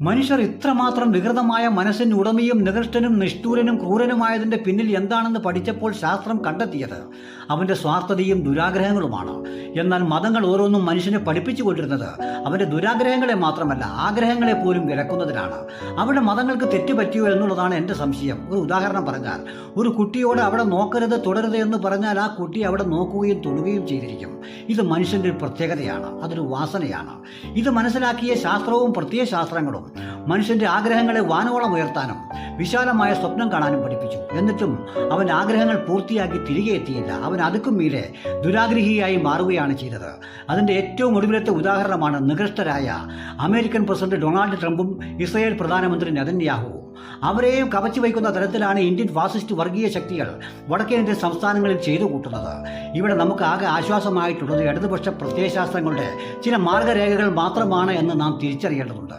മനുഷ്യർ ഇത്രമാത്രം വികൃതമായ മനസ്സിന് ഉടമയും നികൃഷ്ടനും നിഷ്ഠൂരനും ക്രൂരനുമായതിന്റെ പിന്നിൽ എന്താണെന്ന് പഠിച്ചപ്പോൾ ശാസ്ത്രം കണ്ടെത്തിയത്. അവന്റെ സ്വാർത്ഥതയും ദുരാഗ്രഹങ്ങളുമാണ്. എന്നാൽ മതങ്ങൾ ഓരോന്നും മനുഷ്യനെ പഠിപ്പിച്ചു കൊണ്ടിരുന്നത് അവന്റെ ദുരാഗ്രഹങ്ങളെ മാത്രമല്ല ആഗ്രഹങ്ങളെ പോലും വിലക്കുന്നതിനാണ്. അവിടെ മതങ്ങൾക്ക് തെറ്റുപറ്റിയോ എന്നുള്ളതാണ് എന്റെ സംശയം. ഒരു ഉദാഹരണം പറഞ്ഞാൽ ഒരു കുട്ടിയോട് അവിടെ നോക്കരുത് തുടരുത് എന്ന് പറഞ്ഞാൽ ആ കുട്ടി അവിടെ നോക്കുകയും തൊടുകയും ചെയ്തിരിക്കും. ഇത് മനുഷ്യന്റെ ഒരു പ്രത്യേകതയാണ് അതൊരു വാസനയാണ്. ഇത് മനസ്സിലാക്കിയ ശാസ്ത്രവും പ്രത്യയശാസ്ത്രങ്ങളും മനുഷ്യന്റെ ആഗ്രഹങ്ങളെ വാനോളം ഉയർത്താനും വിശാലമായ സ്വപ്നം കാണാനും പഠിപ്പിച്ചു. എന്നിട്ടും അവൻ ആഗ്രഹങ്ങൾ പൂർത്തിയാക്കി തിരികെ എത്തിയില്ല. അവൻ അതുക്കും മീരെ ദുരാഗ്രഹിയായി മാറുകയാണ് ചെയ്തത്. അതിന്റെ ഏറ്റവും ഒടുവിലത്തെ ഉദാഹരണമാണ് നികൃഷ്ടരായ അമേരിക്കൻ പ്രസിഡന്റ് ഡൊണാൾഡ് ട്രംപും ഇസ്രയേൽ പ്രധാനമന്ത്രി നെതന്യാഹുവും. അവരെയും കവച്ചു വയ്ക്കുന്ന തരത്തിലാണ് ഇന്ത്യൻ ഫാസിസ്റ്റ് വർഗീയ ശക്തികൾ വടക്കേന്ത്യൻ സംസ്ഥാനങ്ങളിൽ ചെയ്തു കൂട്ടുന്നത്. ഇവിടെ നമുക്ക് ആകെ ആശ്വാസമായിട്ടുള്ളത് ഇടതുപക്ഷ പ്രത്യയശാസ്ത്രങ്ങളുടെ ചില മാർഗരേഖകൾ മാത്രമാണ് എന്ന് നാം തിരിച്ചറിയേണ്ടതുണ്ട്.